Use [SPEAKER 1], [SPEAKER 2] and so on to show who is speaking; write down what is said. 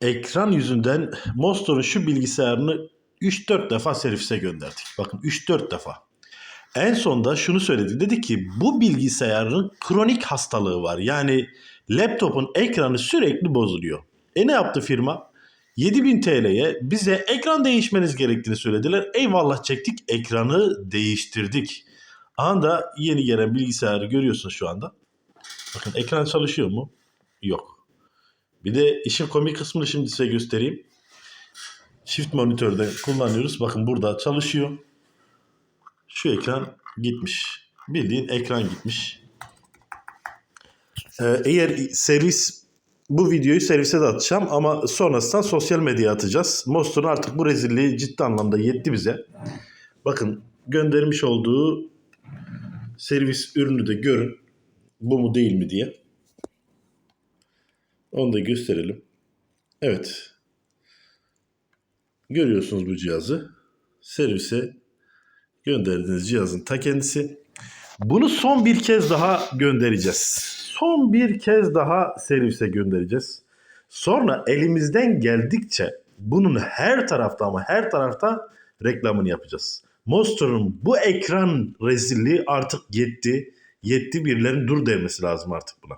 [SPEAKER 1] ekran yüzünden Monster'ın şu bilgisayarını 3-4 defa servise gönderdik. Bakın 3-4 defa. En sonda şunu söyledi. Dedi ki bu bilgisayarın kronik hastalığı var. Yani laptopun ekranı sürekli bozuluyor. E ne yaptı firma? 7000 TL'ye bize ekran değişmeniz gerektiğini söylediler. Eyvallah çektik ekranı değiştirdik. Anda yeni gelen bilgisayarı görüyorsunuz şu anda. Bakın ekran çalışıyor mu? Yok. Bir de işin komik kısmını şimdi size göstereyim. Çift monitörde kullanıyoruz. Bakın burada çalışıyor. Şu ekran gitmiş. Bildiğin ekran gitmiş. Ee, eğer servis bu videoyu servise de atacağım ama sonrasında sosyal medyaya atacağız. Monster'ın artık bu rezilliği ciddi anlamda yetti bize. Bakın göndermiş olduğu servis ürünü de görün. Bu mu değil mi diye. Onu da gösterelim. Evet. Görüyorsunuz bu cihazı. Servise gönderdiğiniz cihazın ta kendisi. Bunu son bir kez daha göndereceğiz. Son bir kez daha servise göndereceğiz. Sonra elimizden geldikçe bunun her tarafta ama her tarafta reklamını yapacağız. Monster'ın bu ekran rezilliği artık yetti. Yetti birilerinin dur demesi lazım artık buna.